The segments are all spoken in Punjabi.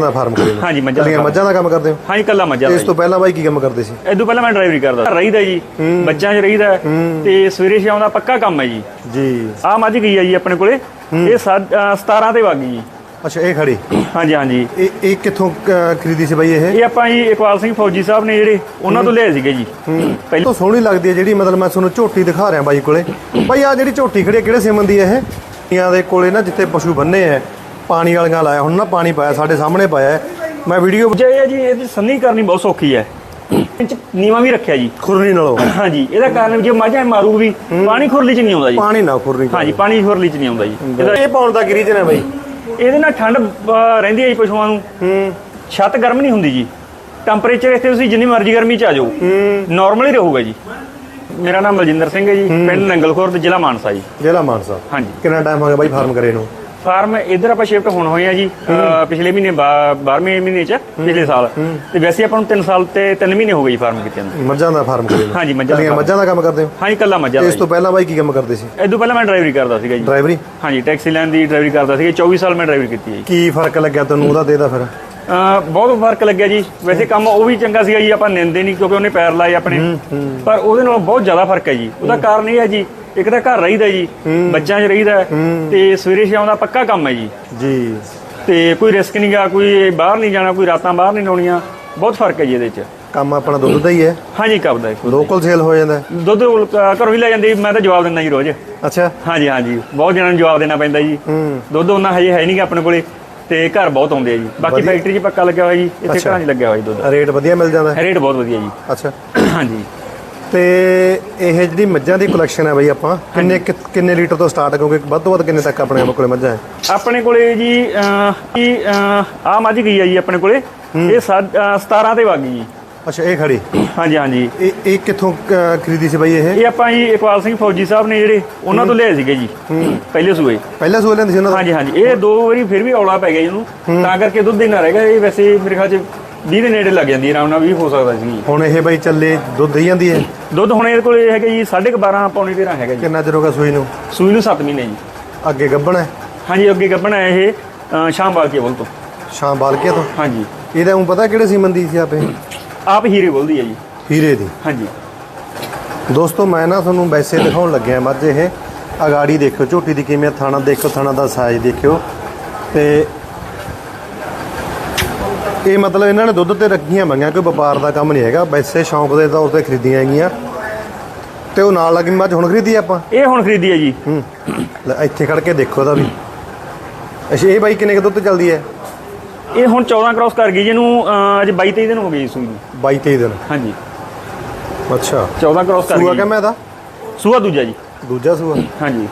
ਦਾ ਫਾਰਮ ਕਰੇ ਹਾਂਜੀ, ਮੱਝਾਂ ਦਾ। ਮੱਝਾਂ ਦਾ ਕੰਮ ਕਰਦੇ ਹੋ? ਹਾਂਜੀ ਕੱਲਾ ਮੱਝਾਂ ਦਾ ਇਸ ਤੋਂ ਪਹਿਲਾਂ ਬਾਈ ਕੀ ਕੰਮ ਕਰਦੇ ਸੀ। ਇਹ ਤੋਂ ਪਹਿਲਾਂ ਮੈਂ ਡਰਾਈਵਰੀ ਕਰਦਾ। ਰਹੀਦਾ ਜੀ ਬੱਚਿਆਂ 'ਚ ਰਹੀਦਾ ਤੇ ਸਵੇਰੇ ਸ਼ਾਮ ਦਾ ਪੱਕਾ ਕੰਮ ਹੈ ਜੀ। ਜੀ। ਆ ਮੱਝ ਗਈ ਹੈ ਜੀ ਆਪਣੇ ਕੋਲੇ। ਇਹ ਸਾ- ਅ, 17 ਤੇ ਵਗ ਗਈ ਜੀ। ਅੱਛਾ ਇਹ ਖੜੀ? ਹਾਂਜੀ ਹਾਂਜੀ। ਇਹ ਇਹ ਕਿੱਥੋਂ ਖਰੀਦੀ ਸੀ ਬਾਈ ਇਹ? ਇਹ ਆਪਾਂ ਜੀ ਇਕਬਾਲ ਸਿੰਘ ਫੌਜੀ ਸਾਹਿਬ ਨੇ ਜਿਹੜੇ ਉਹਨਾਂ ਤੋਂ ਲਿਆਏ ਸੀਗੇ ਜੀ। ਪਹਿਲਾਂ ਤੋਂ ਸੋਹਣੀ ਲੱਗਦੀ ਹੈ ਜਿਹੜੀ ਮਤਲਬ ਮੈਂ ਤੁਹਾਨੂੰ ਝੋਟੀ ਦਿਖਾ ਰਿਹਾ ਬਾਈ ਕੋਲੇ। ਬਾਈ ਆ ਜਿਹੜੀ ਝੋਟੀ ਖੜੀ ਹੈ ਕਿਹੜੇ ਸਿਮਨ ਦੀ ਹੈ ਇਹ? ਨੀਆਂ ਦੇ ਕੋਲੇ ਨਾ ਜਿੱਥੇ ਪਸ਼ੂ ਬੰਨੇ ਹੈ। ਪਾਣੀ ਵਾਲੀਆਂ ਲਾਇਆ ਹੁਣ ਨਾ ਪਾਣੀ ਪਾਇਆ ਸਾਡੇ ਸਾਹਮਣੇ ਪਾਇਆ। ਮੈਂ ਵੀਡੀਓ ਜੇ ਇਹ ਜੀ ਇਹਦੀ ਸੰਨੀ ਕਰਨੀ ਬਹੁਤ ਸੌਖੀ ਹੈ। ਇੰਚ ਨੀਵਾ ਵੀ ਰੱਖਿਆ ਜੀ। ਖੁਰਨੀ ਨਾਲੋਂ। ਹਾਂਜੀ ਇਹਦਾ ਕਾਰਨ ਜੇ ਮੱਝਾਂ ਮਾਰੂ ਵੀ ਪਾਣੀ ਖੁਰਲੀ 'ਚ ਨਹੀਂ ਆਉਂਦਾ ਜੀ। ਪਾਣੀ ਨਾ ਖੁਰਨੀ ਹਾਂਜੀ ਪਾਣੀ ਖੁਰਲੀ 'ਚ ਨਹੀਂ ਆਉਂਦਾ ਜੀ। ਇਹਦਾ ਇਹ ਪਾਉਣ ਦਾ ਕੀ ਰੀਜਨ ਹੈ ਬਾਈ? ਇਹਦੇ ਨਾਲ ਠੰਡ ਰਹਿੰਦੀ ਹੈ ਜੀ ਪਸ਼ੂਆਂ ਨੂੰ। ਹੂੰ। ਛੱਤ ਗਰਮ ਨਹੀਂ ਹੁੰਦੀ ਜੀ। ਟੈਂਪਰੇਚਰ ਇੱਥੇ ਤੁਸੀਂ ਜਿੰਨੀ ਮਰਜ਼ੀ ਗਰਮੀ ਚ ਆ ਜਾਓ। ਨਾਰਮਲ ਹੀ ਰਹੂਗਾ ਜੀ। ਮੇਰਾ ਨਾਮ ਬਲਜਿੰਦਰ ਸਿੰਘ ਹੈ ਜੀ। ਪਿੰਡ ਨੰਗਲਖੁਰਦ ਜ਼ਿਲ੍ਹਾ ਮਾਨਸਾ ਜੀ। ਜ਼ਿਲ੍ਹਾ ਮਾਨਸਾ। ਹਾਂਜੀ ਕਿੰਨਾ ਟਾਈਮ ਹੋ ਗਿਆ ਬਾਈ ਫਾਰਮ ਕਰੇ ਨੂੰ? ਫਾਰਮ ਇੱਧਰ ਆਪਾਂ ਸ਼ਿਫਟ ਹੋਣ ਹੋਏ ਆ ਜੀ ਪਿਛਲੇ ਮਹੀਨੇ 12ਵੇਂ ਮਹੀਨੇ ਚ ਪਿਛਲੇ ਸਾਲ। ਤੇ ਵੈਸੇ ਆਪਾਂ ਨੂੰ 3 ਸਾਲ ਤੇ 3 ਮਹੀਨੇ ਹੋ ਗਏ ਜੀ ਫਾਰਮ ਕੀਤੇ ਨੂੰ। ਮੱਝਾਂ ਦਾ ਫਾਰਮ ਕਰੇ ਹਾਂਜੀ ਮੱਝਾਂ ਦਾ। ਮੱਝਾਂ ਦਾ ਕੰਮ ਕਰਦੇ ਹੋ? ਹਾਂਜੀ ਕੱਲਾ ਮੱਝਾਂ ਦਾ ਇਸ ਤੋਂ ਪਹਿਲਾਂ ਬਾਈ ਕੀ ਕੰਮ ਕਰਦੇ ਸੀ? ਇਹ ਤੋਂ ਪਹਿਲਾਂ ਮੈਂ ਡਰਾਈਵਰੀ ਕਰਦਾ ਸੀਗਾ ਜੀ। ਡਰਾਈਵਰੀ? ਹਾਂਜੀ ਟੈਕਸੀ ਲੈਣ ਦੀ ਡਰਾਈਵਰੀ ਕਰਦਾ ਸੀਗਾ। 24 ਸਾਲ ਮੈਂ ਡਰਾਈਵਰੀ ਕੀਤੀ ਹੈ ਕੀ ਫ਼ਰਕ ਲੱਗਿਆ ਤੈਨੂੰ? ਉਹਦਾ ਇਹਦਾ ਫਿਰ। ਬਹੁਤ ਫ਼ਰਕ ਲੱਗਿਆ ਜੀ। ਵੈਸੇ ਕੰਮ ਉਹ ਵੀ ਚੰਗਾ ਸੀਗਾ ਜੀ ਆਪਾਂ ਨਿੰਦੇ ਨਹੀਂ ਕਿਉਂਕਿ ਉਹਨੇ ਪੈਰ ਲਾਏ ਆਪਣੇ। ਪਰ ਉਹਦੇ ਨਾਲ ਬਹੁਤ ਜ਼ਿਆਦਾ ਫ਼ਰਕ ਹੈ ਜੀ। ਉਹਦਾ ਕਾਰਨ ਇਹ ਹੈ ਜੀ ਇੱਕ ਤਾਂ ਘਰ ਰਹੀਦਾ ਜੀ ਬੱਚਿਆਂ 'ਚ ਰਹੀਦਾ ਤੇ ਸਵੇਰੇ ਸ਼ਾਮ ਦਾ ਪੱਕਾ ਕੰਮ ਹੈ ਜੀ। ਜੀ। ਤੇ ਕੋਈ ਰਿਸਕ ਨਹੀਂ ਗਾ ਕੋਈ ਬਾਹਰ ਨਹੀਂ ਜਾਣਾ ਕੋਈ ਰਾਤਾਂ ਬਾਹਰ ਨਹੀਂ ਲਾਉਣੀਆਂ ਬਹੁਤ ਫ਼ਰਕ ਹੈ ਜੀ ਇਹਦੇ 'ਚ। ਕੰਮ ਆਪਣਾ ਦੁੱਧ ਦਾ ਹੀ ਹੈ? ਹਾਂਜੀ ਕਬਦਾ ਹੈ ਲੋਕਲ ਸੇਲ ਹੋ। ਜਾਂਦਾ। ਦੁੱਧ ਘਰੋਂ ਹੀ ਲੈ ਜਾਂਦੇ ਮੈਂ ਤਾਂ ਜਵਾਬ ਦਿੰਦਾ ਜੀ ਰੋਜ਼। ਅੱਛਾ। ਹਾਂਜੀ ਹਾਂਜੀ ਬਹੁਤ ਜਣਾਂ ਨੂੰ ਜਵਾਬ ਦੇਣਾ ਪੈਂਦਾ ਜੀ। ਦੁੱਧ ਉਹਨਾਂ ਹਜੇ ਹੈ ਨਹੀਂਗਾ ਆਪਣੇ ਕੋਲੇ ਤੇ ਘਰ ਬਹੁਤ ਆਉਂਦੇ ਆ ਜੀ। ਬਾਕੀ। ਫੈਕਟਰੀ 'ਚ ਪੱਕਾ ਲੱਗਿਆ ਹੋਇਆ ਜੀ ਇੱਥੇ। ਘਰਾਂ 'ਚ ਲੱਗਿਆ ਹੋਇਆ ਜੀ ਦੁੱਧ। ਰੇਟ ਵਧੀਆ ਮਿਲ ਜਾਂਦਾ? ਹੈ। ਰੇਟ ਬਹੁਤ ਵਧੀਆ ਜੀ। ਅੱਛਾ। ਹਾਂਜੀ। ਤੇ ਇਹ ਜਿਹੜੀ ਮੱਝਾਂ ਦੀ ਕਲੈਕਸ਼ਨ ਹੈ ਬਈ ਆਪਾਂ ਕਿੰਨੇ ਕਿੰਨੇ ਲੀਟਰ ਤੋਂ ਸਟਾਰਟ ਕਿਉਂਕਿ ਵੱਧ ਤੋਂ ਵੱਧ ਕਿੰਨੇ ਤੱਕ ਆਪਣੇ ਕੋਲੇ ਮੱਝਾਂ ਹੈ? ਆਪਣੇ ਕੋਲੇ ਜੀ ਜੀ ਆ ਮੱਝ ਗਈ ਆ ਜੀ ਆਪਣੇ ਕੋਲੇ। ਇਹ ਸਾ- ਅਹ, 17 ਤੇ ਵਗ ਗਈ। ਜੀ ਅੱਛਾ ਇਹ ਖੜੀ? ਹਾਂਜੀ ਹਾਂਜੀ। ਇਹ ਇਹ ਕਿੱਥੋਂ ਖਰੀਦੀ ਸੀ ਬਈ ਇਹ? ਇਹ ਆਪਾਂ ਜੀ ਇਕਬਾਲ ਸਿੰਘ ਫੌਜੀ ਸਾਹਿਬ ਨੇ ਜਿਹੜੇ ਉਹਨਾਂ ਤੋਂ ਲਿਆਏ ਸੀਗੇ ਜੀ। ਪਹਿਲੇ ਸੂਏ। ਪਹਿਲਾਂ ਸੂਏ ਲੈਂਦੇ ਸੀ ਉਹਨਾਂ ਦਾ ਹਾਂਜੀ ਹਾਂਜੀ। ਇਹ ਦੋ ਵਾਰੀ ਫਿਰ ਵੀ ਔਲਾ ਪੈ ਗਿਆ ਇਹਨੂੰ ਤਾਂ ਕਰਕੇ ਦੁੱਧ ਹੀ ਨਾ ਰਹਿ ਗਿਆ ਇਹ ਵੈਸੇ ਮੇਰੇ ਖਿਆਲ ਚ 20 ਦੇ ਨੇੜੇ ਲੱਗ ਜਾਂਦੀ ਹੈ ਆਰਾਮ ਨਾਲ ਵੀ ਹੋ ਸਕਦਾ ਸੀ ਹੁਣ ਇਹ ਬਈ ਚੱਲੇ ਦੁੱਧ ਦੇਈ ਜਾਂਦੀ ਹੈ? ਦੁੱਧ ਹੁਣ ਇਹਦੇ ਕੋਲੇ ਹੈਗਾ ਜੀ 12.5 ਪੌਣੇ 13 ਹੈਗਾ ਜੀ। ਕਿੰਨਾ ਚਿਰ ਹੋ ਗਿਆ ਸੂਈ ਨੂੰ? ਸੂਈ ਨੂੰ 7 ਮਹੀਨੇ ਜੀ। ਅੱਗੇ ਗੱਬਣ ਹੈ? ਹਾਂਜੀ ਅੱਗੇ ਗੱਭਣਾ ਹੈ ਇਹ ਸ਼ਾਮ ਬਾਲ ਕੇ ਬੋਲ ਤੋਂ। ਸ਼ਾਮ ਬਾਲਕੇ ਤੋਂ? ਹਾਂਜੀ। ਇਹਦਾ ਉਹ ਪਤਾ ਕਿਹੜੇ ਸੀਮਨ ਦੀ ਸੀ ਆਪੇ? ਆਪ ਹੀਰੇ ਬੋਲਦੀ ਹੈ ਜੀ। ਹੀਰੇ ਦੀ? ਹਾਂਜੀ। ਦੋਸਤੋ ਮੈਂ ਨਾ ਤੁਹਾਨੂੰ ਵੈਸੇ ਦਿਖਾਉਣ ਲੱਗਿਆ ਮੱਝ ਇਹ। ਅਗਾੜੀ ਦੇਖਿਓ ਝੋਟੀ ਦੀ ਕਿਵੇਂ ਥਾਣਾ ਦੇਖੋ ਥਾਣਾ ਦਾ ਸਾਈਜ਼ ਦੇਖਿਓ। ਤੇ ਇਹ ਮਤਲਬ ਇਹਨਾਂ ਨੇ ਦੁੱਧ ਤੇ ਰੱਖੀਆਂ ਮੰਗੀਆਂ ਕੋਈ ਵਪਾਰ ਦਾ ਕੰਮ ਨਹੀਂ ਹੈਗਾ। ਵੈਸੇ ਸ਼ੌਂਕ ਦੇ ਤੌਰ ਤੇ ਖਰੀਦੀਆਂ ਹੈਗੀਆਂ। ਤੇ ਉਹ ਨਾਲ ਲੱਗੀ ਮੱਝ ਹੁਣ ਖਰੀਦੀ ਆਪਾਂ? ਇਹ ਹੁਣ ਖਰੀਦੀ ਹੈ ਜੀ। ਹੂੰ। ਲੈ ਇੱਥੇ ਖੜ ਕੇ ਦੇਖੋ ਇਹਦਾ ਵੀ। ਅੱਛਾ ਇਹ ਬਾਈ ਕਿੰਨੇ ਕੁ ਦੁੱਧ ਚੱਲਦੀ ਹੈ? ਇਹ ਹੁਣ 14 ਕ੍ਰਾਸ ਕਰ ਗਈ ਜਿਹਨੂੰ ਅਹ, ਅੱਜ 22 23 ਦਿਨ ਹੋ ਗਏ ਜੀ ਸੂਈ ਨੂੰ। 22 23 ਦਿਨ। ਹਾਂਜੀ। ਅੱਛਾ। 14 ਕ੍ਰਾਸ ਕਰ ਸੂਆ ਗਈ ਕਿਵੇਂ ਇਹਦਾ? ਸੂਆ ਦੂਜਾ ਜੀ। ਦੂਜਾ ਸੂਆ? ਹਾਂਜੀ।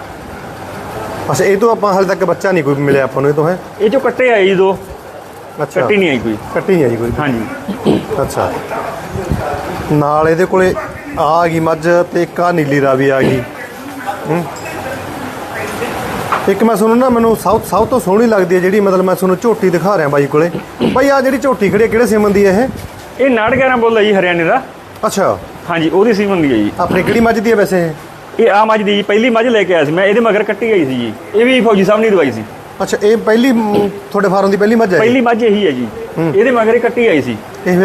ਅੱਛਾ ਇਹ ਤੋਂ ਆਪਾਂ ਹਾਲੇ ਤੱਕ ਬੱਚਾ ਨਹੀਂ ਕੋਈ ਮਿਲਿਆ ਆਪਾਂ ਨੂੰ ਇਹ ਤੋਂ ਹੈ? ਇਹ ਚੋਂ ਕੱਟੇ ਆਏ ਜੀ ਦੋ। ਅੱਛਾ। ਕੱਟੀ ਨਹੀਂ ਆਈ ਕੋਈ। ਕੱਟੀ ਨਹੀਂ ਜੀ ਕੋਈ। ਹਾਂਜੀ। ਅੱਛਾ। ਨਾਲ ਇਹਦੇ ਕੋਲੇ ਆ ਆ ਗਈ ਮੱਝ ਤੇ ਇੱਕ ਆ ਨੀਲੀ ਰਾਵੀ ਆ ਗਈ। ਹੂੰ। ਇੱਕ ਮੈਂ ਤੁਹਾਨੂੰ ਨਾ ਮੈਨੂੰ ਸਭ ਸਭ ਤੋਂ ਸੋਹਣੀ ਲੱਗਦੀ ਹੈ ਜਿਹੜੀ ਮਤਲਬ ਮੈਂ ਤੁਹਾਨੂੰ ਝੋਟੀ ਦਿਖਾ ਰਿਹਾ ਬਾਈ ਕੋਲੇ। ਬਾਈ ਆ ਜਿਹੜੀ ਝੋਟੀ ਖੜੀ ਹੈ ਕਿਹੜੇ ਸਿਮਨ ਦੀ ਹੈ ਇਹ? ਇਹ ਨਾੜ 11 ਬੋਲਦਾ ਜੀ ਹਰਿਆਣੇ ਦਾ। ਅੱਛਾ। ਹਾਂਜੀ ਉਹਦੀ ਸੀ ਹੁੰਦੀ ਹੈ ਜੀ। ਆਪਣੀ ਕਿਹੜੀ ਮੱਝ ਦੀ ਹੈ ਵੈਸੇ? ਇਹ ਇਹ ਆ ਮੱਝ ਦੀ ਜੀ ਪਹਿਲੀ ਮੱਝ ਲੈ ਕੇ ਆਇਆ ਸੀ ਮੈਂ ਇਹਦੇ ਮਗਰ ਕੱਟੀ ਗਈ ਸੀ ਜੀ। ਇਹ ਵੀ ਫੌਜੀ ਸਾਹਿਬ ਨੇ ਦਵਾਈ ਸੀ। ਅੱਛਾ ਇਹ ਪਹਿਲੀ ਤੁਹਾਡੇ ਫਾਰਮ ਦੀ ਪਹਿਲੀ ਮੱਝ ਹੈ ਪਹਿਲੀ ਮੱਝ ਇਹੀ ਹੈ ਜੀ। ਇਹਦੇ ਮਗਰ ਕੱਟੀ ਆਈ ਸੀ।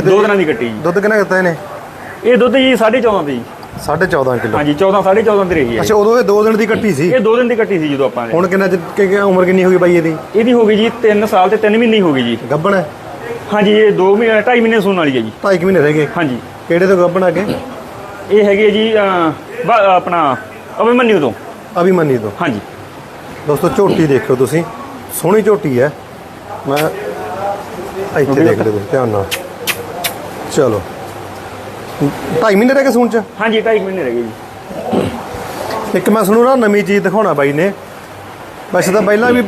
ਦੋ ਦਿਨਾਂ ਦੀ ਕੱਟੀ ਜੀ। ਦੁੱਧ ਕਿੰਨਾ ਦਿੱਤਾ ਇਹਨੇ? ਇਹ ਦੁੱਧ ਜੀ 14.5 ਤੇ ਜੀ 14.5 ਕਿਲੋ। ਹਾਂਜੀ 14 14.5 ਤੇ ਰਹੀ ਹੈ ਅੱਛਾ ਉਦੋਂ ਇਹ ਦੋ ਦਿਨ ਦੀ ਕੱਟੀ ਸੀ? ਇਹ ਦੋ ਦਿਨ ਦੀ ਕੱਟੀ ਸੀ ਜਦੋਂ ਆਪਾਂ ਹੁਣ ਕਿੰਨਾ ਕਿ- ਉਮਰ ਕਿੰਨੀ ਹੋ ਗਈ ਬਾਈ ਇਹਦੀ? ਇਹਦੀ ਹੋ ਗਈ ਜੀ 3 ਸਾਲ ਤੇ 3 ਮਹੀਨੇ ਹੀ ਗਈ ਜੀ। ਗੱਬਣ ਹੈ? ਹਾਂਜੀ ਇਹ 2 ਮਹੀਨੇ 2.5 ਮਹੀਨੇ ਸੂਣ ਵਾਲੀ ਹੈ ਜੀ। ਢਾਈ ਕੁ ਮਹੀਨੇ ਰਹਿ ਗਏ। ਹਾਂਜੀ। ਕਿਹੜੇ ਤੋਂ ਗੱਬਣ ਅੱਗੇ? ਇਹ ਹੈਗੀ ਜੀ ਆਪਣਾ ਅਭਿਮਨਿਊ ਤੋਂ। ਅਭਿਮਨੀ ਤੋਂ। ਹਾਂਜੀ। ਦੋਸਤੋ ਝੋਟੀ ਦੇਖਿਓ ਤੁਸੀਂ। ਸੋਹਣੀ ਝੋਟੀ ਹੈ। ਮੈਂ ਇੱਥੇ ਦੇਖ ਲਿਓ ਧਿਆਨ ਨਾਲ। ਚਲੋ। ਢਾਈ ਮਹੀਨੇ ਰਹਿ ਗਏ ਸੂਣ ਚ? ਹਾਂਜੀ 2.5 ਮਹੀਨੇ ਰਹਿ ਗਏ ਜੀ। ਇੱਕ ਮੈਂ ਸੁਣੂ ਨਾ ਨਵੀਂ ਚੀਜ਼ ਦਿਖਾਉਣਾ ਬਾਈ ਨੇ। ਵੈਸੇ ਤਾਂ ਪਹਿਲਾਂ ਵੀ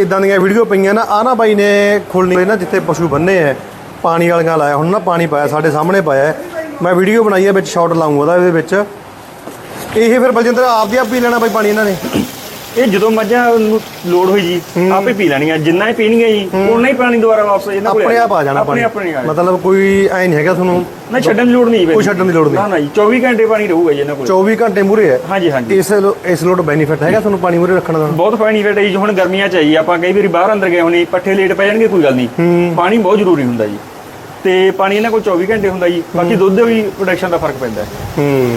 ਇਦਾਂ ਦੀਆਂ ਵੀਡੀਓ ਪਈਆਂ ਨਾ ਆ ਨਾ ਬਾਈ ਨੇ ਖੋਲਣੀ ਨਾ ਜਿੱਥੇ ਪਸ਼ੂ ਬੰਨੇ ਐ ਪਾਣੀ ਵਾਲੀਆਂ ਲਾਇਆ ਹੁਣ ਨਾ ਪਾਣੀ ਪਾਇਆ ਸਾਡੇ ਸਾਹਮਣੇ ਪਾਇਆ। ਮੈਂ ਵੀਡੀਓ ਬਣਾਈ ਹੈ ਵਿੱਚ ਸ਼ਾਟ ਲਾਉਂਗਾ ਉਹਦਾ ਇਹਦੇ ਵਿੱਚ। ਇਹ ਫਿਰ ਬਲਜਿੰਦਰ ਆਪ ਦੀ ਆਪ ਹੀ ਲੈਣਾ ਬਾਈ ਪਾਣੀ ਇਹਨਾਂ ਨੇ? ਇਹ ਜਦੋਂ ਮੱਝਾਂ ਨੂੰ ਲੋਡ ਹੋਈ ਜੀ ਆਪੇ ਪੀ ਲੈਣੀਆਂ ਜਿੰਨਾ ਹੀ ਪੀਣਗੀਆਂ ਜੀ ਉਨਾ ਹੀ ਪਾਣੀ ਦੁਬਾਰਾ ਵਾਪਸ ਇਹਨਾਂ ਕੋਲ ਆਪਣੇ ਆਪ ਆ ਜਾਣਾ ਪਾਣੀ। ਆਪਣੇ ਆ ਜਾਣਾ। ਮਤਲਬ ਕੋਈ ਐ ਨਹੀਂ ਹੈਗਾ ਤੁਹਾਨੂੰ। ਨਾ ਛੱਡਣ ਦੀ ਲੋੜ ਨਹੀਂ ਕੋਈ ਛੱਡਣ ਦੀ ਲੋੜ ਨਹੀਂ। ਨਾ ਨਾ ਜੀ 24 ਘੰਟੇ ਪਾਣੀ ਰਹੂਗਾ ਜੀ ਇਹਨਾਂ ਕੋਲ। 24 ਘੰਟੇ ਮੂਰੇ ਹੈ। ਹਾਂਜੀ ਹਾਂਜੀ। ਇਸ ਇਸ ਲੋਟ ਬੈਨੀਫਿਟ ਹੈਗਾ ਤੁਹਾਨੂੰ ਪਾਣੀ ਮੂਰੇ ਰੱਖਣ ਦਾ? ਬਹੁਤ ਪਾਣੀ ਫੇਟ ਜੀ ਹੁਣ ਗਰਮੀਆਂ ਚ ਆਈ ਆਪਾਂ ਕਈ ਵਾਰੀ ਬਾਹਰ ਅੰਦਰ ਗਏ ਹੋਣੀ ਪੱਠੇ ਲੇਟ ਪੈ ਜਾਣਗੇ ਕੋਈ ਗੱਲ ਨਹੀਂ। ਪਾਣੀ ਬਹੁਤ ਜ਼ਰੂਰੀ ਹੁੰਦਾ ਜੀ। ਤੇ ਪਾਣੀ ਇਹਨਾਂ ਕੋਲ 24 ਘੰਟੇ ਹੁੰਦਾ ਜੀ ਬਾਕੀ ਦੁੱਧ ਦੇ ਵੀ ਪ੍ਰੋਡਕਸ਼ਨ ਦਾ ਫ਼ਰਕ ਪੈਂਦਾ ਹੈ। ਹੂੰ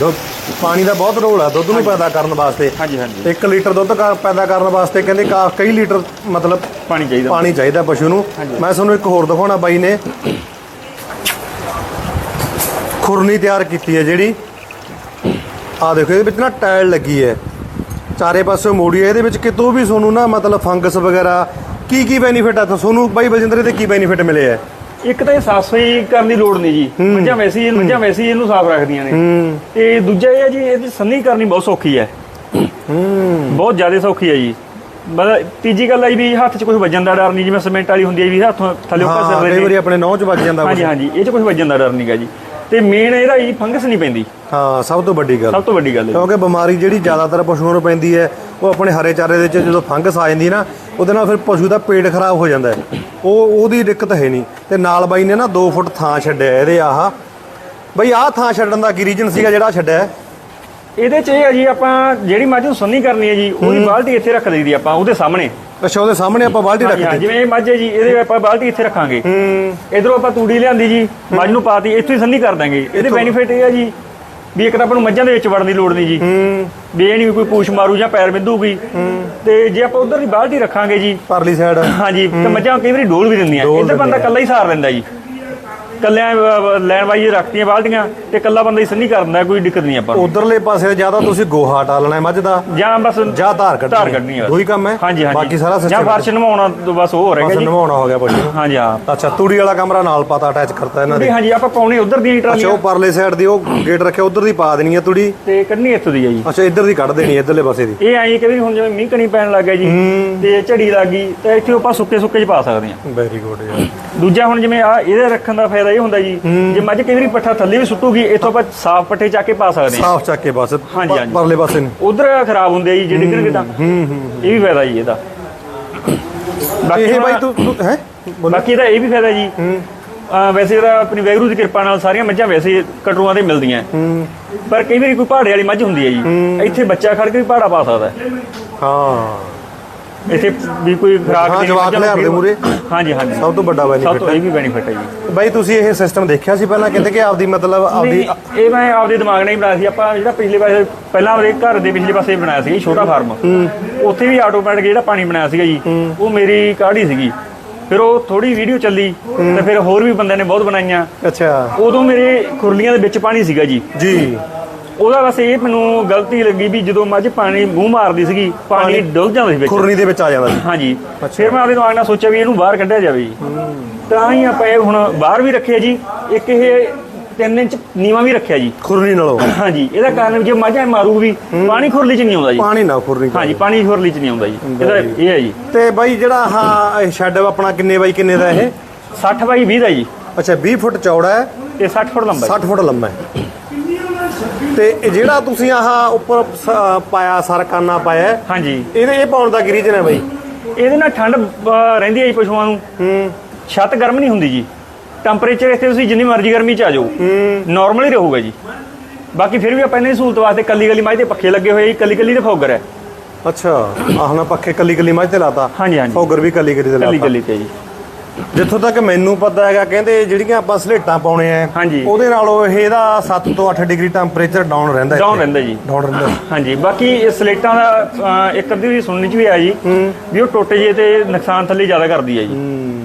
ਦੁੱਧ ਪਾਣੀ ਦਾ ਬਹੁਤ ਰੋਲ ਆ ਦੁੱਧ ਨੂੰ ਪੈਦਾ ਕਰਨ ਵਾਸਤੇ। ਹਾਂਜੀ ਹਾਂਜੀ। 1 ਲੀਟਰ ਦੁੱਧ ਕਾ- ਪੈਦਾ ਕਰਨ ਵਾਸਤੇ ਕਹਿੰਦੇ ਕਾ ਕਈ ਲੀਟਰ ਮਤਲਬ ਪਾਣੀ ਚਾਹੀਦਾ। ਪਾਣੀ ਚਾਹੀਦਾ ਪਸ਼ੂ ਨੂੰ। ਮੈਂ ਤੁਹਾਨੂੰ ਇੱਕ ਹੋਰ ਦਿਖਾਉਣਾ ਬਾਈ ਨੇ। ਖੁਰਨੀ ਤਿਆਰ ਕੀਤੀ ਹੈ ਜਿਹੜੀ। ਆ ਦੇਖੋ ਇਹਦੇ ਵਿੱਚ ਨਾ ਟਾਇਲ ਲੱਗੀ ਹੈ। ਚਾਰੇ ਪਾਸੇ ਮੋੜੀ ਹੈ ਇਹਦੇ ਵਿੱਚ ਕਿਤੋਂ ਵੀ ਤੁਹਾਨੂੰ ਨਾ ਮਤਲਬ ਫੰਗਸ ਵਗੈਰਾ ਕੀ ਕੀ ਬੈਨੀਫਿਟ ਆ ਤੁਹਾਨੂੰ ਬਾਈ ਬਲਜਿੰਦਰ ਇਹਦੇ ਕੀ ਬੈਨੀਫਿਟ ਮਿਲੇ ਆ? ਇੱਕ ਤਾਂ ਇਹ ਸਾਫ਼ ਸਫ਼ਾਈ ਕਰਨ ਦੀ ਲੋੜ ਨਹੀਂ ਜੀ। ਮੱਝਾਂ ਵੈਸੇ ਮੱਝਾਂ ਵੈਸੇ ਇਹਨੂੰ ਸਾਫ਼ ਰੱਖਦੀਆਂ ਨੇ। ਤੇ ਦੂਜਾ ਇਹ ਹੈ ਜੀ ਇਹਦੀ ਸੰਨੀ ਕਰਨੀ ਬਹੁਤ ਸੌਖੀ ਹੈ। ਬਹੁਤ ਜ਼ਿਆਦਾ ਸੌਖੀ ਹੈ ਜੀ। ਮਤਲਬ ਤੀਜੀ ਗੱਲ ਆਈ ਵੀ ਹੱਥ 'ਚ ਕੁਝ ਵੱਜਣ ਦਾ ਡਰ ਨਹੀਂ ਜਿਵੇਂ ਸੀਮੈਂਟ ਵਾਲੀ ਹੁੰਦੀ ਹੈ ਵੀ ਹੱਥੋਂ ਥੱਲੇ ਉੱਪਰ ਸਿਰ ਰਹੇ ਵਾਰੀ ਆਪਣੇ ਨੌ ਚ ਵੱਜ ਜਾਂਦਾ ਹਾਂਜੀ। ਹਾਂਜੀ ਇਹ 'ਚ ਕੁਝ ਵੱਜਣ ਦਾ ਡਰ ਨਹੀਂਗਾ ਜੀ। ਤੇ ਮੇਨ ਇਹਦਾ ਜੀ ਫੰਗਸ ਨਹੀਂ ਪੈਂਦੀ। ਹਾਂ ਸਭ ਤੋਂ ਵੱਡੀ ਗੱਲ। ਸਭ ਤੋਂ ਵੱਡੀ ਗੱਲ ਹੈ ਕਿਉਂਕਿ ਬਿਮਾਰੀ ਜਿਹੜੀ ਜ਼ਿਆਦਾਤਰ ਪਸ਼ੂਆਂ ਨੂੰ ਪੈਂਦੀ ਹੈ ਉਹ ਆਪਣੇ ਹਰੇ ਚਾਰੇ ਦੇ ਵਿੱਚ ਜਦੋਂ ਫੰਗਸ ਆ ਜਾਂਦੀ ਨਾ ਉਹਦੇ ਨਾਲ ਫਿਰ ਪਸ਼ੂ ਦਾ ਪੇਟ ਖਰਾਬ ਹੋ ਜਾਂਦਾ ਹੈ। ਉਹ ਉਹਦੀ ਦਿੱਕਤ ਹੈ ਨਹੀਂ। ਤੇ ਨਾਲ ਬਾਈ ਨੇ ਨਾ 2 ਫੁੱਟ ਥਾਂ ਛੱਡਿਆ ਇਹਦੇ ਆਹ। ਬਈ ਆਹ ਥਾਂ ਛੱਡਣ ਦਾ ਕੀ ਰੀਜਨ ਸੀਗਾ ਜਿਹੜਾ ਛੱਡਿਆ? ਇਹਦੇ 'ਚ ਇਹ ਹੈ ਜੀ ਆਪਾਂ ਜਿਹੜੀ ਮੱਝ ਨੂੰ ਸੰਨੀ ਕਰਨੀ ਹੈ ਜੀ ਉਹਦੀ ਬਾਲਟੀ ਇੱਥੇ ਰੱਖ ਦਈਦੀ ਆਪਾਂ ਉਹਦੇ ਸਾਹਮਣੇ। ਅੱਛਾ ਉਹਦੇ ਸਾਹਮਣੇ ਆਪਾਂ ਬਾਲਟੀ ਰੱਖ ਦਿੱਤੀ। ਜਿਵੇਂ ਇਹ ਮੱਝ ਹੈ ਜੀ ਇਹਦੇ ਆਪਾਂ ਬਾਲਟੀ ਇੱਥੇ ਰੱਖਾਂਗੇ। ਹੂੰ। ਇਧਰੋਂ ਆਪਾਂ ਤੂੜੀ ਲਿਆਂਦੀ ਜੀ ਮੱਝ ਨੂੰ ਪਾਤੀ ਇੱਥੋਂ ਹੀ ਸੰਨੀ ਕਰ ਦਾਂਗੇ ਇਹਦੇ ਬੈਨੀਫਿਟ ਇਹ ਹੈ ਜੀ ਵੀ ਇੱਕ ਤਾਂ ਆਪਾਂ ਨੂੰ ਮੱਝਾਂ ਦੇ ਵਿੱਚ ਵੜਨ ਦੀ ਲੋੜ ਨਹੀਂ ਜੀ। ਹੂੰ। ਵੀ ਇਹ ਨਹੀਂ ਕੋਈ ਪੂਛ ਮਾਰੂ ਜਾਂ ਪੈਰ ਮਿੱਧੂਗੀ ਤੇ ਜੇ ਆਪਾਂ ਉਧਰ ਦੀ ਬਾਲਟੀ ਰੱਖਾਂਗੇ ਜੀ ਪਰਲੀ ਸਾਈਡ ਹਾਂਜੀ ਤੇ ਮੱਝਾਂ ਕਈ ਵਾਰੀ ਡੋਲ ਵੀ ਦਿੰਦੀਆਂ। ਇੱਧਰ ਬੰਦਾ ਇਕੱਲਾ ਹੀ ਸਾਰ ਲੈਂਦਾ ਜੀ। ਕੱਲਿਆਂ ਲੈਣ ਵਾਈ ਰੱਖਤੀਆਂ ਬਾਲਟੀਆਂ ਤੇ ਇਕੱਲਾ ਬੰਦਾ ਹੀ ਸੰਨੀ ਕਰ ਦਿੰਦਾ ਕੋਈ ਦਿੱਕਤ ਨਹੀਂ ਆਪਾਂ ਨੂੰ। ਉਧਰਲੇ ਪਾਸੇ ਜ਼ਿਆਦਾ ਤੁਸੀਂ ਗੋਹਾ ਟਾਲਣਾ ਹੈ ਮੱਝ ਦਾ ਜਾਂ ਬਸ ਜਾਂ ਧਾਰ ਕੱਢਣੀ ਧਾਰ ਹੈ। ਕੱਢਣੀ ਹੈ ਦੋ ਹੀ ਕੰਮ ਹੈ? ਹਾਂਜੀ ਹਾਂਜੀ। ਬਾਕੀ ਸਾਰਾ ਜਾਂ ਫਰਸ਼ ਨਵਾਉਣਾ ਤੋਂ ਬਸ ਉਹ ਰਹਿ ਗਿਆ ਜੀ। ਨਵਾਉਣਾ ਹੋ ਗਿਆ ਨੂੰ ਹਾਂਜੀ ਹਾਂ। ਅੱਛਾ ਤੂੜੀ ਵਾਲਾ ਕਮਰਾ ਨਾਲ ਪਾਤਾ ਅਟੈਚ ਕਰਤਾ ਇਹਨਾਂ ਵੀ ਦੇ ਹਾਂਜੀ ਆਪਾਂ ਪਾਉਣੇ ਉਧਰ ਹੀ ਅੱਛਾ ਉਹ ਪਰਲੇ ਸਾਈਡ ਦੀ ਉਹ ਗੇਟ ਰੱਖਿਆ ਉਧਰ ਦੀ ਪਾ ਦੇਣੀ ਹੈ ਤੂੜੀ। ਤੇ ਕੱਢਣੀ ਇੱਥੋਂ ਦੀ ਹੈ ਜੀ। ਅੱਛਾ ਇੱਧਰ ਦੀ ਕੱਢ ਦੇਣੀ ਹੈ ਇੱਧਰਲੇ ਪਾਸੇ ਦੀ। ਇਹ ਆਈ ਕਿ ਵੀ ਹੁਣ ਜਿਵੇਂ ਮੀਂਹ ਕਣੀ ਪੈਣ ਲੱਗ ਗਿਆ ਜੀ ਤੇ ਝੜੀ ਲੱਗ ਗਈ ਤਾਂ ਇੱਥੇ ਆਪਾਂ ਸੁੱਕੇ ਸੁੱਕੇ ਚ ਪਾ ਸਕਦੇ ਹਾਂ। ਵੈਰੀ ਗੁੱਡ ਯਾਰ। ਦੂਜਾ ਹੁਣ ਜਿਵੇਂ ਆ ਇਹਦੇ ਰੱਖਣ ਦਾ ਫਾਇਦਾ ਇਹ ਹੁੰਦਾ ਜੀ। ਜੇ ਮੱਝ ਕਈ ਵਾਰੀ ਪੱਠਾ ਥੱਲੇ ਵੀ ਸੁੱਟੂਗੀ ਇੱਥੋਂ ਆਪਾਂ ਸਾਫ਼ ਪੱਠੇ ਚੱਕ ਕੇ ਪਾ ਸਕਦੇ ਹਾਂ। ਸਾਫ਼ ਚੱਕ ਕੇ ਬਸ ਹਾਂਜੀ, ਹਾਂਜੀ। ਪਰਲੇ ਪਾਸੇ ਨੂੰ। ਉਧਰ ਖਰਾਬ ਹੁੰਦੇ ਆ ਜੀ ਜੇ ਡਿੱਗਣਗੇ ਤਾਂ। ਇਹ ਵੀ ਫਾਇਦਾ ਜੀ ਇਹਦਾ। ਬਾਕੀ ਇਹ ਬਾਈ ਤੂੰ ਤੂੰ ਹੈ? ਬਾਕੀ ਇਹਦਾ ਇਹ ਵੀ ਫਾਇਦਾ ਜੀ। ਅਹ ਵੈਸੇ ਤਾਂ ਆਪਣੀ ਵੈਗਰੂ ਦੀ ਕਿਰਪਾ ਨਾਲ ਸਾਰੀਆਂ ਮੱਝਾਂ ਵੈਸੇ ਕਟਰੂਆਂ ਤੇ ਮਿਲਦੀਆਂ। ਪਰ ਕਈ ਵਾਰੀ ਕੋਈ ਪਹਾੜੇ ਵਾਲੀ ਮੱਝ ਹੁੰਦੀ ਹੈ ਜੀ। ਇੱਥੇ ਬੱਚਾ ਖੜ ਕੇ ਵੀ ਪਹਾੜਾ ਪਾ ਸਕਦਾ ਹੈ। ਹਾਂ। ਇੱਥੇ ਵੀ ਕੋਈ ਖਰਾਕ ਹਾਂ, ਮੱਝਾਂ ਨੂੰ ਲਿਆਉਂਦੇ ਮੂਹਰੇ। ਹਾਂਜੀ ਹਾਂਜੀ। ਸਭ ਤੋਂ ਵੱਡਾ ਸਭ ਬੈਨੀਫਿਟ ਤੋਂ ਇਹ ਵੀ ਬੈਨੀਫਿਟ ਹੈ ਜੀ। ਬਾਈ ਤੁਸੀਂ ਇਹ ਸਿਸਟਮ ਦੇਖਿਆ ਸੀ ਪਹਿਲਾਂ? ਕਹਿੰਦੇ ਕਿ ਆਪਦੀ ਮਤਲਬ ਆਪਦੀ ਇਹ ਮੈਂ ਆਪਦੇ ਦਿਮਾਗ ਨਾਲ ਹੀ ਬਣਾਇਆ ਸੀ। ਆਪਾਂ ਜਿਹੜਾ ਪਿਛਲੇ ਪਾਸੇ ਪਹਿਲਾਂ ਆਪਣੇ ਘਰ ਦੇ ਪਿਛਲੇ ਪਾਸੇ ਬਣਾਇਆ ਸੀ ਛੋਟਾ ਫਾਰਮ ਉੱਥੇ ਵੀ ਆਟੋਮੈਟਿਕ ਜਿਹੜਾ ਪਾਣੀ ਬਣਾਇਆ ਸੀਗਾ ਜੀ ਉਹ ਮੇਰੀ ਕਾਢੀ ਸੀਗੀ। ਫਿਰ ਉਹ ਥੋੜੀ ਵੀਡੀਓ ਚੱਲੀ ਤੇ ਫਿਰ ਹੋਰ ਵੀ ਬੰਦਿਆਂ ਨੇ ਬਹੁਤ ਬਣਾਈਆਂ। ਅੱਛਾ। ਉਦੋਂ ਮੇਰੇ ਖੁਰਲੀਆਂ ਦੇ ਵਿੱਚ ਪਾਣੀ ਸੀਗਾ ਜੀ। ਜੀ। ਉਹਦਾ ਬਸ ਇਹ ਮੈਨੂੰ ਗਲਤੀ ਲੱਗੀ ਵੀ ਜਦੋਂ ਮੱਝ ਪਾਣੀ ਮੂੰਹ ਮਾਰਦੀ ਸੀਗੀ ਪਾਣੀ ਡੁੱਲ ਜਾਂਦਾ ਸੀ ਵਿੱਚ। ਖੁਰਨੀ ਦੇ ਵਿੱਚ ਆ ਜਾਂਦਾ ਸੀ। ਹਾਂਜੀ। ਫਿਰ ਮੈਂ ਆਪਦੇ ਦਿਮਾਗ ਨਾਲ ਸੋਚਿਆ ਵੀ ਇਹਨੂੰ ਬਾਹਰ ਕੱਢਿਆ ਜਾਵੇ। ਜੀ ਤਾਂ ਹੀ ਆਪਾਂ ਇਹ ਹੁਣ ਬਾਹਰ ਵੀ ਰੱਖਿਆ ਜੀ ਇੱਕ ਇਹ 3 ਇੰਚ ਨੀਵਾ ਵੀ ਰੱਖਿਆ ਜੀ। ਖੁਰਨੀ ਨਾਲੋਂ। ਹਾਂਜੀ ਇਹਦਾ ਕਾਰਨ ਵੀ ਜੇ ਮਾਝਾ ਮਾਰੂ ਵੀ ਪਾਣੀ ਖੁਰਲੀ ਚ ਨਹੀਂ ਆਉਂਦਾ ਜੀ। ਪਾਣੀ ਨਾ ਖੁਰਨੀ ਚ। ਹਾਂਜੀ ਪਾਣੀ ਖੁਰਲੀ ਚ ਨਹੀਂ ਆਉਂਦਾ ਜੀ। ਇਹਦਾ ਇਹ ਹੈ ਜੀ। ਤੇ ਬਾਈ ਜਿਹੜਾ ਹਾਂ ਇਹ ਸ਼ੈੱਡ ਆਪਣਾ ਕਿੰਨੇ ਬਾਈ ਕਿੰਨੇ ਦਾ ਇਹ? 60 ਬਾਈ 20 ਦਾ ਜੀ। ਅੱਛਾ 20 ਫੁੱਟ ਚੌੜਾ ਹੈ ਤੇ 60 ਫੁੱਟ ਲੰਬਾ 60 ਫੁੱਟ ਲੰਮਾ ਹੈ। ਤੇ ਇਹ ਜਿਹੜਾ ਤੁਸੀਂ ਆਹ ਉੱਪਰ ਸ- ਪਾਇਆ ਸਰਕਾਨਾ ਪਾਇਆ ਹੈ, ਹਾਂਜੀ। ਇਹਦੇ ਇਹ ਪਾਉਣ ਦਾ ਕੀ ਰੀਜਨ ਹੈ ਬਾਈ? ਇਹਦੇ ਨਾਲ ਠੰਡ ਅਹ, ਰਹਿੰਦੀ ਹੈ ਜੀ ਪਸ਼ੂਆਂ ਨੂੰ। ਹੂੰ। ਛੱਤ ਗਰਮ ਨਹੀਂ ਹੁੰਦੀ ਜੀ। ਟੈਂਪਰੇਚਰ ਇੱਥੇ ਤੁਸੀਂ ਜਿੰਨੀ ਮਰਜ਼ੀ ਗਰਮੀ ਚ ਆ ਜਾਓ। ਨਾਰਮਲ ਹੀ ਰਹੂਗਾ ਜੀ। ਬਾਕੀ ਫਿਰ ਵੀ ਆਪਾਂ ਇਹਨਾਂ ਦੀ ਸਹੂਲਤ ਵਾਸਤੇ ਕੱਲੀ ਕੱਲੀ ਮਾਝ ਦੇ ਪੱਖੇ ਲੱਗੇ ਹੋਏ ਜੀ। ਕੱਲੀ ਕੱਲੀ ਦੇ ਫੋਗਰ ਹੈ। ਅੱਛਾ। ਆਹ ਨਾ ਪੱਖੇ ਕੱਲੀ ਕੱਲੀ ਮੱਝ ਤੇ ਲਾਤਾ। ਹਾਂਜੀ ਹਾਂਜੀ। ਫੋਗਰ ਵੀ ਕੱਲੀ ਕੱਲੀ ਤੇ ਕੱਲੀ ਲਾਤਾ। ਕੱਲੀ ਤੇ ਜੀ। ਜਿੱਥੋਂ ਤੱਕ ਮੈਨੂੰ ਪਤਾ ਹੈਗਾ ਕਹਿੰਦੇ ਜਿਹੜੀਆਂ ਆਪਾਂ ਸਲੇਟਾਂ ਪਾਉਣੇ ਆ ਹਾਂਜੀ। ਉਹਦੇ ਨਾਲੋਂ ਇਹ ਇਹਦਾ 7 ਤੋਂ 8 ਡਿਗਰੀ ਟੈਂਪਰੇਚਰ ਡਾਊਨ ਰਹਿੰਦਾ ਡਾਊਨ ਰਹਿੰਦਾ ਜੀ। ਡਾਊਨ ਰਹਿੰਦਾ। ਹਾਂਜੀ ਬਾਕੀ ਇਹ ਸਲੇਟਾਂ ਦਾ ਅਹ, ਇੱਕ ਅੱਧੀ ਵੀ ਸੁਣਨ ਚ ਵੀ ਆ ਜੀ ਵੀ ਉਹ ਟੁੱਟ ਜੇ ਤੇ ਨੁਕਸਾਨ ਥੱਲੇ ਜ਼ਿਆਦਾ ਕਰਦੀ ਹੈ ਜੀ।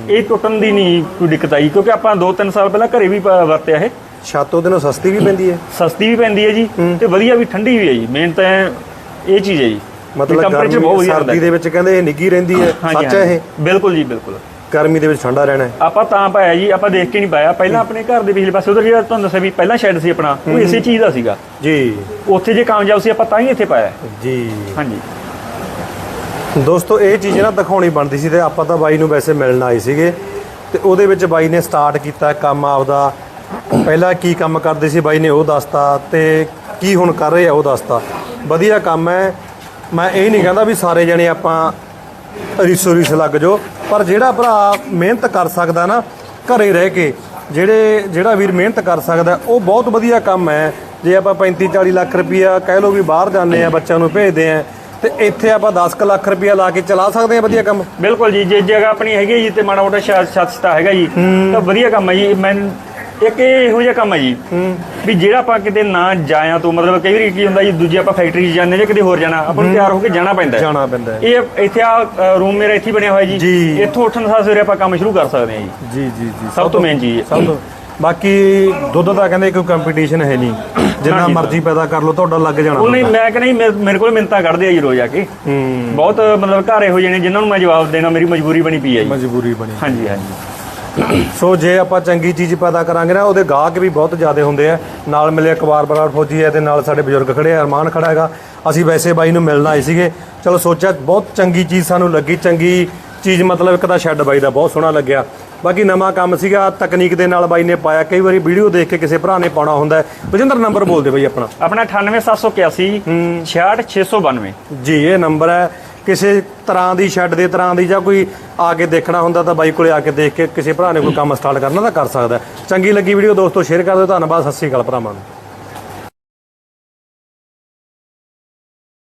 ਇਹ ਟੁੱਟਣ ਦੀ ਨਹੀਂ ਕੋਈ ਦਿੱਕਤ ਆਈ ਕਿਉਂਕਿ ਆਪਾਂ 2-3 ਸਾਲ ਪਹਿਲਾਂ ਘਰੇ ਵੀ ਪ- ਵਰਤਿਆ ਇਹ। ਛੱਤ ਉਹਦੇ ਨਾਲ ਸਸਤੀ ਵੀ ਪੈਂਦੀ ਹੈ। ਸਸਤੀ ਵੀ ਪੈਂਦੀ ਹੈ ਜੀ ਤੇ ਵਧੀਆ ਵੀ ਠੰਡੀ ਵੀ ਹੈ ਜੀ। ਮੇਨ ਤਾਂ ਇਹ ਚੀਜ਼ ਹੈ ਜੀ। ਮਤਲਬ ਟੈਂਪਰੇਚਰ ਬਹੁਤ ਗਰਮੀ ਵਧੀਆ ਸਰਦੀ ਦੇ ਵਿੱਚ ਕਹਿੰਦੇ ਇਹ ਨਿੱਗੀ ਰਹਿੰਦੀ ਹੈ। ਸੱਚ ਹੈ ਇਹ। ਬਿਲਕੁਲ ਜੀ ਬਿਲਕੁਲ। ਗਰਮੀ ਦੇ ਵਿੱਚ ਠੰਡਾ ਰਹਿਣਾ ਹੈ। ਆਪਾਂ ਤਾਂ ਪਾਇਆ ਜੀ ਆਪਾਂ ਦੇਖ ਕੇ ਨਹੀਂ ਪਾਇਆ। ਪਹਿਲਾਂ ਆਪਣੇ ਘਰ ਦੇ ਪਿਛਲੇ ਪਾਸੇ ਉਧਰ ਜਿਹੜਾ ਤੁਹਾਨੂੰ ਦੱਸਿਆ ਵੀ ਪਹਿਲਾਂ ਸ਼ੈੱਡ ਸੀ ਆਪਣਾ ਉਹ ਇਸੇ ਚੀਜ਼ ਦਾ ਸੀਗਾ। ਜੀ। ਉੱਥੇ ਜੇ ਕਾਮਯਾਬ ਸੀ ਆਪਾਂ ਤਾਂ ਹੀ ਇੱਥੇ ਪਾਇਆ। ਜੀ। ਹਾਂਜੀ। ਦੋਸਤੋ ਇਹ ਚੀਜ਼ ਨਾ ਦਿਖਾਉਣੀ ਬਣਦੀ ਸੀ ਤੇ ਆਪਾਂ ਤਾਂ ਬਾਈ ਨੂੰ ਵੈਸੇ ਮਿਲਣ ਆਏ ਸੀਗੇ। ਤੇ ਉਹਦੇ ਵਿੱਚ ਬਾਈ ਨੇ ਸਟਾਰਟ ਕੀਤਾ ਕੰਮ ਆਪਦਾ। ਪਹਿਲਾਂ ਕੀ ਕੰਮ ਕਰਦੇ ਸੀ ਬਾਈ ਨੇ ਉਹ ਦੱਸਤਾ ਤੇ ਕੀ ਹੁਣ ਕਰ ਰਹੇ ਆ ਉਹ ਦੱਸਤਾ। ਵਧੀਆ ਕੰਮ ਹੈ। ਮੈਂ ਇਹ ਨਹੀਂ ਕਹਿੰਦਾ ਵੀ ਸਾਰੇ ਜਣੇ ਆਪਾਂ ਰਿਸੋ ਰਿਸ ਲੱਗ ਜੋ ਪਰ ਜਿਹੜਾ ਭਰਾ ਮਿਹਨਤ ਕਰ ਸਕਦਾ ਨਾ ਘਰੇ ਰਹਿ ਕੇ ਜਿਹੜੇ ਜਿਹੜਾ ਵੀਰ ਮਿਹਨਤ ਕਰ ਸਕਦਾ ਉਹ ਬਹੁਤ ਵਧੀਆ ਕੰਮ ਹੈ। ਜੇ ਆਪਾਂ 35 40 ਲੱਖ ਰੁਪਈਆ ਕਹਿ ਲਓ ਵੀ ਬਾਹਰ ਜਾਂਦੇ ਆ ਬੱਚਿਆਂ ਨੂੰ ਭੇਜਦੇ ਆ ਤੇ ਇੱਥੇ ਆਪਾਂ 10 ਕੁ ਲੱਖ ਰੁਪਈਆ ਲਾ ਕੇ ਚਲਾ ਸਕਦੇ ਆ ਵਧੀਆ ਕੰਮ। ਬਿਲਕੁਲ ਜੀ ਜੇ ਜਗ੍ਹਾ ਆਪਣੀ ਹੈਗੀ ਜੀ ਤੇ ਮਾੜਾ ਮੋਟਾ ਛੱਤ ਹੈਗਾ ਜੀ ਤਾਂ ਵਧੀਆ ਕੰਮ ਹੈ ਜੀ। ਮੈਂ ਇੱਕ ਇਹ ਇਹੋ ਜਿਹਾ ਕੰਮ ਹੈ ਜੀ ਵੀ ਜਿਹੜਾ ਆਪਾਂ ਕਿਤੇ ਨਾ ਜਾਇਆ ਤੋਂ ਮਤਲਬ ਕਈ ਵਾਰੀ ਕੀ ਹੁੰਦਾ ਜੀ ਦੂਜੀ ਆਪਾਂ ਫੈਕਟਰੀ 'ਚ ਜਾਂਦੇ ਜਾਂ ਕਿਤੇ ਹੋਰ ਜਾਣਾ ਆਪਾਂ ਨੂੰ ਤਿਆਰ ਹੋ ਕੇ ਜਾਣਾ ਪੈਂਦਾ ਹੈ। ਜਾਣਾ ਪੈਂਦਾ ਹੈ। ਇਹ ਇੱਥੇ ਆ ਰੂਮ ਮੇਰਾ ਇੱਥੇ ਹੀ ਬਣਿਆ ਹੋਇਆ ਜੀ। ਇੱਥੋਂ ਉੱਠਣ ਸਾਰ ਸਵੇਰੇ ਆਪਾਂ ਕੰਮ ਸ਼ੁਰੂ ਕਰ ਸਕਦੇ ਹਾਂ ਜੀ। ਜੀ ਜੀ ਜੀ। ਸਭ ਤੋਂ ਮੇਨ ਚੀਜ਼ ਸਭ ਤੋਂ ਬਾਕੀ ਦੁੱਧ ਦਾ ਕਹਿੰਦੇ ਕੋਈ ਕੰਪੀਟੀਸ਼ਨ ਹੈ ਨਹੀਂ। ਜਿੰਨਾ ਮਰਜ਼ੀ ਪੈਦਾ ਕਰ ਲਓ ਤੁਹਾਡਾ ਲੱਗ ਜਾਣਾ ਉਹ ਨਹੀਂ ਮੈਂ ਜੀ ਮੇ- ਮੇਰੇ ਕੋਲ ਮਿੰਤਾ ਕੱਢਦੇ ਆ ਜੀ ਰੋਜ਼ ਆ ਕੇ। ਹੂੰ। ਬਹੁਤ ਮਤਲਬ ਘਰ ਇਹੋ ਜਿਹੇ ਨੇ ਜਿਨ੍ਹਾਂ ਨੂੰ ਮੈਂ ਜਵਾਬ ਦੇਣਾ ਮੇਰੀ ਮਜਬੂਰੀ ਬਣੀ ਪਈ ਹੈ ਜੀ। ਮਜਬੂਰੀ ਬਣੀ। ਹਾਂਜੀ ਹਾਂਜੀ। ਸੋ ਜੇ ਆਪਾਂ ਚੰਗੀ ਚੀਜ਼ ਪੈਦਾ ਕਰਾਂਗੇ ਨਾ ਉਹਦੇ ਗਾਹਕ ਵੀ ਬਹੁਤ ਜ਼ਿਆਦਾ ਹੁੰਦੇ ਆ। ਨਾਲ ਮਿਲੇ ਅਕਬਾਰ ਬਰਾੜ ਫੌਜੀ ਹੈ ਤੇ ਨਾਲ ਸਾਡੇ ਬਜ਼ੁਰਗ ਖੜੇ ਆ ਅਰਮਾਨ ਖੜਾ ਹੈਗਾ। ਅਸੀਂ ਵੈਸੇ ਬਾਈ ਨੂੰ ਮਿਲਣ ਆਏ ਸੀਗੇ। ਚਲੋ ਸੋਚਿਆ ਬਹੁਤ ਚੰਗੀ ਚੀਜ਼ ਸਾਨੂੰ ਲੱਗੀ ਚੰਗੀ ਚੀਜ਼ ਮਤਲਬ ਇੱਕ ਤਾਂ ਸ਼ੈੱਡ ਬਾਈ ਦਾ ਬਹੁਤ ਸੋਹਣਾ ਲੱਗਿਆ। ਬਾਕੀ ਨਵਾਂ ਕੰਮ ਸੀਗਾ ਤਕਨੀਕ ਦੇ ਨਾਲ ਬਾਈ ਨੇ ਪਾਇਆ। ਕਈ ਵਾਰੀ ਵੀਡੀਓ ਦੇਖ ਕੇ ਕਿਸੇ ਭਰਾ ਨੇ ਪਾਉਣਾ ਹੁੰਦਾ ਬਜਿੰਦਰ ਨੰਬਰ ਬੋਲ ਦੇ ਬਾਈ ਆਪਣਾ। ਆਪਣਾ 98781 66692 ਜੀ ਇਹ ਨੰਬਰ ਹੈ। ਕਿਸੇ ਤਰ੍ਹਾਂ ਦੀ ਸ਼ੈੱਡ ਦੇ ਤਰ੍ਹਾਂ ਦੀ ਜਾਂ ਕੋਈ ਆ ਕੇ ਦੇਖਣਾ ਹੁੰਦਾ ਤਾਂ ਬਾਈ ਕੋਲੇ ਆ ਕੇ ਦੇਖ ਕੇ ਕਿਸੇ ਭਰਾ ਨੇ ਕੋਈ ਕੰਮ ਸਟਾਰਟ ਕਰਨਾ ਤਾਂ ਕਰ ਸਕਦਾ। ਚੰਗੀ ਲੱਗੀ ਵੀਡੀਓ ਦੋਸਤੋ, ਸ਼ੇਅਰ ਕਰ ਦਿਓ। ਧੰਨਵਾਦ, ਸਤਿ ਸ੍ਰੀ ਅਕਾਲ ਭਰਾਵਾਂ ਨੂੰ।